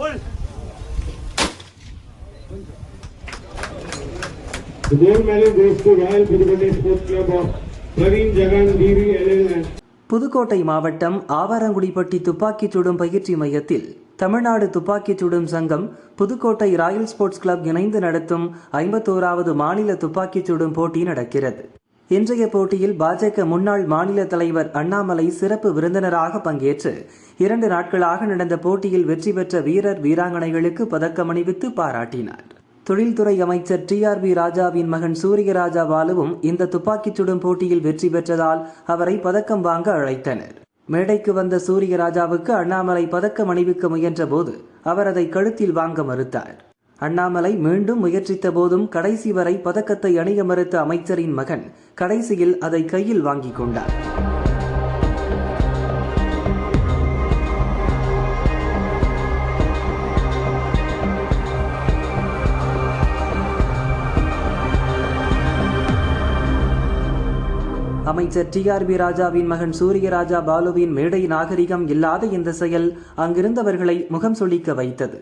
The gold medal goes to Royal Puducherry Sports Club of Praveen Jagan, DV, LL and Pudukkottai மாவட்டம் ஆவாரங்குடிப்பட்டி துப்பாக்கிச் சுடும் பயிற்சி மையத்தில் தமிழ்நாடு துப்பாக்கிச் சுடும் சங்கம் புதுக்கோட்டை ராயல் ஸ்போர்ட்ஸ் கிளப் இணைந்து நடத்தும் ஐம்பத்தோராவது மாநில துப்பாக்கிச் சுடும் போட்டி நடக்கிறது. இன்றைய போட்டியில் பாஜக முன்னாள் மாநில தலைவர் அண்ணாமலை சிறப்பு விருந்தினராக பங்கேற்று இரண்டு நாட்களாக நடந்த போட்டியில் வெற்றி பெற்ற வீரர் வீராங்கனைகளுக்கு பதக்கம் அணிவித்து பாராட்டினார். தொழில்துறை அமைச்சர் டிஆர்பி ராஜாவின் மகன் சூரியராஜா பாலுவும் இந்த துப்பாக்கிச் சுடும் போட்டியில் வெற்றி பெற்றதால் அவரை பதக்கம் வாங்க அழைத்தனர். மேடைக்கு வந்த சூரியராஜாவுக்கு அண்ணாமலை பதக்கம் அணிவிக்க முயன்றபோது அவர் அதை கழுத்தில் வாங்க மறுத்தார். அண்ணாமலை மீண்டும் முயற்சித்த போதும் கடைசி வரை பதக்கத்தை அணிய மறுத்த அமைச்சரின் மகன் கடைசியில் அதை கையில் வாங்கிக் கொண்டார். அமைச்சர் டி ஆர்பி ராஜாவின் மகன் சூரியராஜா பாலுவின் மேடை நாகரிகம் இல்லாத இந்த செயல் அங்கிருந்தவர்களை முகம் சுளிக்க வைத்தது.